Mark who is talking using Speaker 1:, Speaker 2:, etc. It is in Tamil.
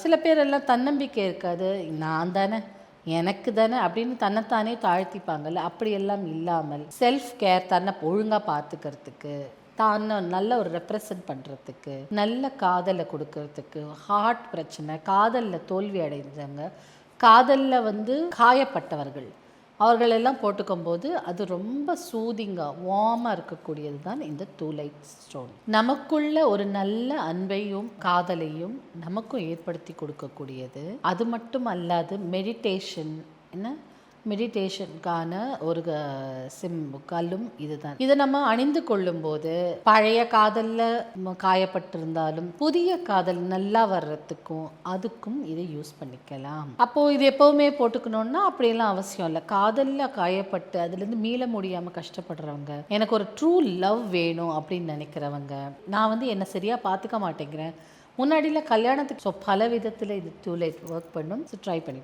Speaker 1: சில பேரெல்லாம் தன்னம்பிக்கை இருக்காது. நான் தானே எனக்கு தானே அப்படின்னு தன்னைத்தானே தாழ்த்திப்பாங்கல்ல அப்படியெல்லாம் இல்லாமல் செல்ஃப் கேர் தன்னை ஒழுங்காக பார்த்துக்கிறதுக்கு தான் நல்ல ஒரு ரெப்ரசன்ட் பண்ணுறதுக்கு நல்ல காதலை கொடுக்கறதுக்கு ஹார்ட் பிரச்சனை காதலில் தோல்வி அடைந்தவங்க காதலில் வந்து காயப்பட்டவர்கள். அவர்களெல்லாம் போட்டுக்கும் போது அது ரொம்ப சூதிங்காக வார்மாக இருக்கக்கூடியது தான் இந்த டூ ஸ்டோன் நமக்குள்ள ஒரு நல்ல அன்பையும் காதலையும் நமக்கும் ஏற்படுத்தி கொடுக்கக்கூடியது. அது மட்டும் அல்லாது மெடிடேஷன் என்ன? மெடிடேஷனுக்கான ஒரு க- சிம் கல்லும் இதுதான். இதை நம்ம அணிந்து கொள்ளும்போது பழைய காதலில் காயப்பட்டிருந்தாலும் புதிய காதல் நல்லா வர்றதுக்கும் அதுக்கும் இதை யூஸ் பண்ணிக்கலாம். அப்போது இது எப்போவுமே போட்டுக்கணும்னா அப்படியெல்லாம் அவசியம் இல்லை. காதலில் காயப்பட்டு அதுலேருந்து மீள முடியாமல் கஷ்டப்படுறவங்க எனக்கு ஒரு ட்ரூ லவ் வேணும் அப்படின்னு நினைக்கிறவங்க நான் வந்து என்னை சரியாக பார்த்துக்க மாட்டேங்கிறேன். முன்னாடியில் கல்யாணத்துக்கு ஸோ பல விதத்தில் இது டூ லைட் ஒர்க் பண்ணும். ஸோ ட்ரை பண்ணி